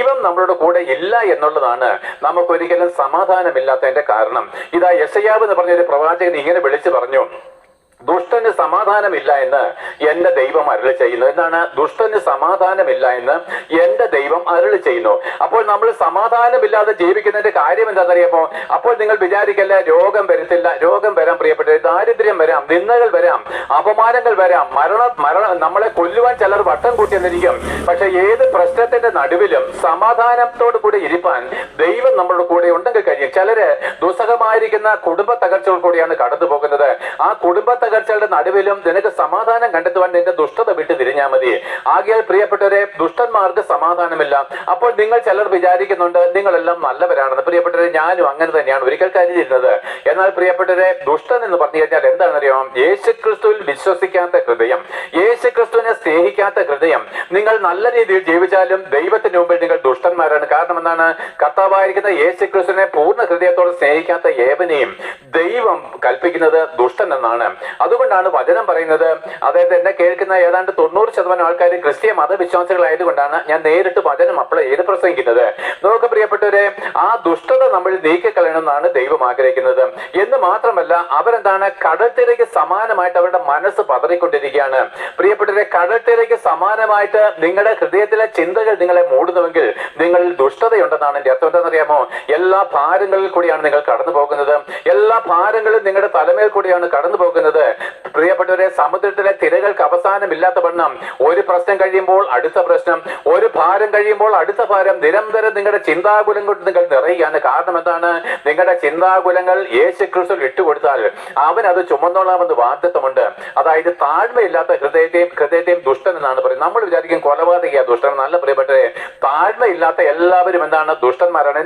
ദൈവം നമ്മളുടെ കൂടെ ഇല്ല എന്നുള്ളതാണ് നമുക്കൊരിക്കലും സമാധാനമില്ലാത്തതിന്റെ കാരണം. ഇതാ യശയാവ് എന്ന് പറഞ്ഞ ഒരു പ്രവാചകൻ ഇങ്ങനെ വിളിച്ചു പറഞ്ഞു ദുഷ്ടന് സമാധാനമില്ല എന്ന് എന്റെ ദൈവം അരുളി ചെയ്യുന്നു. എന്താണ്? ദുഷ്ടന് സമാധാനമില്ല എന്ന് എന്റെ ദൈവം അരുളി ചെയ്യുന്നു. അപ്പോൾ നമ്മൾ സമാധാനമില്ലാതെ ജീവിക്കുന്നതിന്റെ കാര്യം എന്താണെന്നറിയാമോ? അപ്പോൾ നിങ്ങൾ വിചാരിക്കല്ല രോഗം വരത്തില്ല രോഗം വരാം പ്രിയപ്പെട്ട ദാരിദ്ര്യം വരാം നിന്നകൾ വരാം അപമാനങ്ങൾ വരാം മരണ മരണ നമ്മളെ കൊല്ലുവാൻ ചിലർ വട്ടം കൂട്ടിയെന്നിരിക്കും. പക്ഷെ ഏത് പ്രശ്നത്തിന്റെ നടുവിലും സമാധാനത്തോടു കൂടി ഇരിപ്പാൻ ദൈവം നമ്മളുടെ കൂടെ ഉണ്ടെങ്കിൽ കഴിയും ചിലര് ദുസ്സഹമായിരിക്കുന്ന കുടുംബ തകർച്ചകൾ കൂടിയാണ് കടന്നു പോകുന്നത്. ആ കുടുംബ തകർച്ചകളുടെ നടുവിലും നിനക്ക് സമാധാനം കണ്ടെത്തുവാൻ നിന്റെ ദുഷ്ടത വിട്ട് തിരിഞ്ഞാൽ മതി. ആകിയാൽ പ്രിയപ്പെട്ടവരെ ദുഷ്ടന്മാർക്ക് സമാധാനമില്ല. അപ്പോൾ നിങ്ങൾ ചിലർ വിചാരിക്കുന്നുണ്ട് നിങ്ങളെല്ലാം നല്ലവരാണെന്ന്. പ്രിയപ്പെട്ടവരെ ഞാനും അങ്ങനെ തന്നെയാണ് ഒരിക്കൽ കരുതിയിരുന്നത്. എന്നാൽ പ്രിയപ്പെട്ടവരെ ദുഷ്ടൻ എന്ന് പറഞ്ഞു കഴിഞ്ഞാൽ എന്താണെന്നറിയാം? യേശുക്രിസ്തുവിൽ വിശ്വസിക്കാത്ത ഹൃദയം യേശു ക്രിസ്തുവിനെ സ്നേഹിക്കാത്ത ഹൃദയം. നിങ്ങൾ നല്ല രീതിയിൽ ജീവിച്ചാലും ദൈവത്തിന് മുമ്പിൽ നിങ്ങൾ ദുഷ്ടന്മാരാണ്. കാരണം എന്താണ്? കർത്താവായിരിക്കുന്ന യേശുക്രിസ്തുവിനെ പൂർണ ഹൃദയത്തോടെ സ്നേഹിക്കാത്ത ഏവനെയും ദൈവം കൽപ്പിക്കുന്നത് ദുഷ്ടൻ എന്നാണ്. അതുകൊണ്ടാണ് വചനം പറയുന്നത്. അതായത് എന്നെ കേൾക്കുന്ന ഏതാണ്ട് തൊണ്ണൂറ് ശതമാനം ആൾക്കാർ ക്രിസ്തീയ മതവിശ്വാസികളായതുകൊണ്ടാണ് ഞാൻ നേരിട്ട് വചനം അപ്പോൾ ഏത് പ്രസംഗിക്കുന്നത്. നമുക്ക് പ്രിയപ്പെട്ടവരെ ആ ദുഷ്ടത നമ്മൾ നീക്കിക്കളയണമെന്നാണ് ദൈവം ആഗ്രഹിക്കുന്നത്. എന്ന് മാത്രമല്ല അവരെന്താണ് കടൽത്തിരയ്ക്ക് സമാനമായിട്ട് അവരുടെ മനസ്സ് പതറിക്കൊണ്ടിരിക്കുകയാണ്. പ്രിയപ്പെട്ടവരെ കടൽത്തിരയ്ക്ക് സമാനമായിട്ട് നിങ്ങളുടെ ഹൃദയത്തിലെ ചിന്തകൾ നിങ്ങളെ മൂടുന്നുവെങ്കിൽ നിങ്ങളിൽ ദുഷ്ടതയുണ്ടെന്നാണ് എന്റെ അർത്ഥം. എന്താണെന്നറിയാമോ? എല്ലാ ഭാരങ്ങളിൽ കൂടിയാണ് നിങ്ങൾ കടന്നു പോകുന്നത്. എല്ലാ ഭാരങ്ങളും നിങ്ങളുടെ തലമേൽ കൂടിയാണ് കടന്നു പോകുന്നത്. പ്രിയപ്പെട്ടവരെ സമുദ്രത്തിലെ തിരകൾക്ക് അവസാനമില്ലാത്ത വണ്ണം. ഒരു പ്രശ്നം കഴിയുമ്പോൾ അടുത്ത പ്രശ്നം. ഒരു ഭാരം കഴിയുമ്പോൾ അടുത്ത ഭാരം. നിരന്തരം നിങ്ങളുടെ ചിന്താകുലം കൊണ്ട് നിങ്ങൾ നിറയുകയാണ്. കാരണം എന്താണ്? നിങ്ങളുടെ ചിന്താകുലങ്ങൾ യേശു ക്രിസ്തു ഇട്ടുകൊടുത്താൽ അവൻ അത് ചുമന്നോളാമെന്ന് വാഗ്ദത്വമുണ്ട് അതായത് താഴ്മയില്ലാത്ത ഹൃദയത്തെയും ഹൃദയത്തെയും ദുഷ്ടൻ എന്നാണ് പറയുന്നത്. നമ്മൾ വിചാരിക്കും കൊലപാതകയാ ദുഷ്ടൻ. നല്ല പ്രിയപ്പെട്ടവരെ താഴ്മയില്ലാത്ത എല്ലാവരും എന്താണ്? ദുഷ്ടന്മാരാണ്.